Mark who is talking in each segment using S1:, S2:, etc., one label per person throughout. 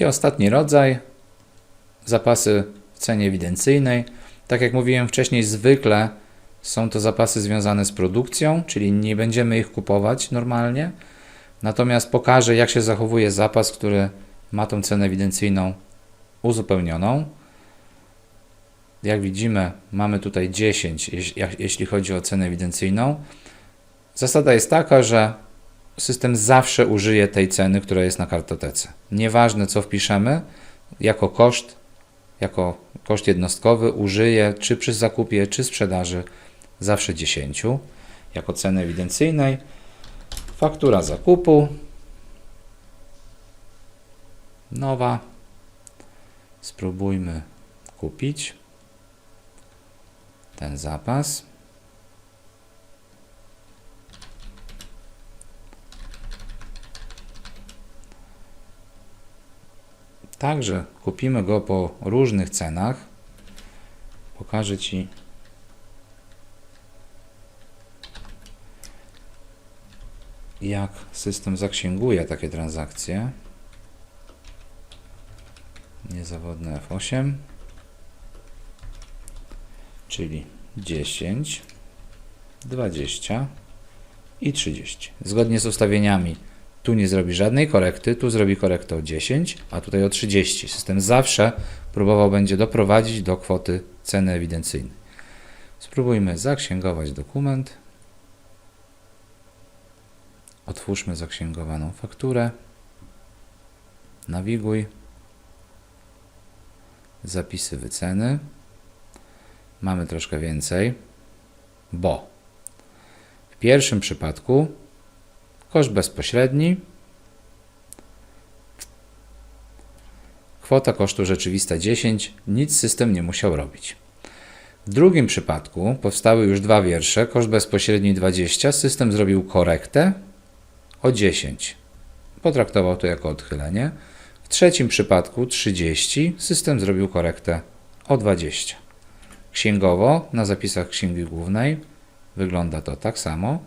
S1: I ostatni rodzaj, zapasy w cenie ewidencyjnej. Tak jak mówiłem wcześniej, zwykle są to zapasy związane z produkcją, czyli nie będziemy ich kupować normalnie. Natomiast pokażę, jak się zachowuje zapas, który ma tą cenę ewidencyjną uzupełnioną. Jak widzimy, mamy tutaj 10, jeś- jak- jeśli chodzi o cenę ewidencyjną. Zasada jest taka, że system zawsze użyje tej ceny, która jest na kartotece. Nieważne, co wpiszemy, jako koszt, jako koszt jednostkowy użyje czy przy zakupie, czy sprzedaży zawsze 10 jako ceny ewidencyjnej. Faktura zakupu nowa. Spróbujmy kupić ten zapas. Także kupimy go po różnych cenach. Pokażę Ci jak system zaksięguje takie transakcje. Niezawodne F8, czyli 10, 20 i 30. Zgodnie z ustawieniami tu nie zrobi żadnej korekty, tu zrobi korektę o 10, a tutaj o 30. System zawsze próbował będzie doprowadzić do kwoty ceny ewidencyjnej. Spróbujmy zaksięgować dokument. Otwórzmy zaksięgowaną fakturę. Nawiguj. Zapisy wyceny. Mamy troszkę więcej, bo w pierwszym przypadku koszt bezpośredni, kwota kosztu rzeczywista 10, nic system nie musiał robić. W drugim przypadku powstały już dwa wiersze, koszt bezpośredni 20, system zrobił korektę o 10. Potraktował to jako odchylenie. W trzecim przypadku 30, system zrobił korektę o 20. Księgowo na zapisach księgi głównej wygląda to tak samo.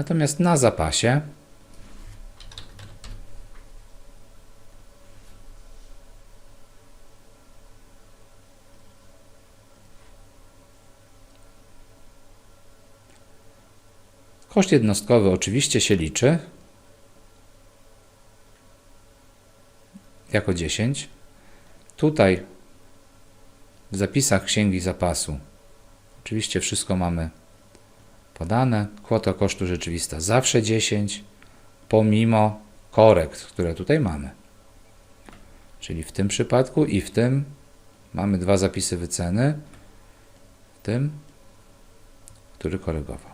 S1: Natomiast na zapasie koszt jednostkowy oczywiście się liczy jako 10. Tutaj w zapisach księgi zapasu oczywiście wszystko mamy podane. Kwota kosztu rzeczywista zawsze 10, pomimo korekt, które tutaj mamy. Czyli w tym przypadku i w tym mamy dwa zapisy wyceny, w tym, który korygował.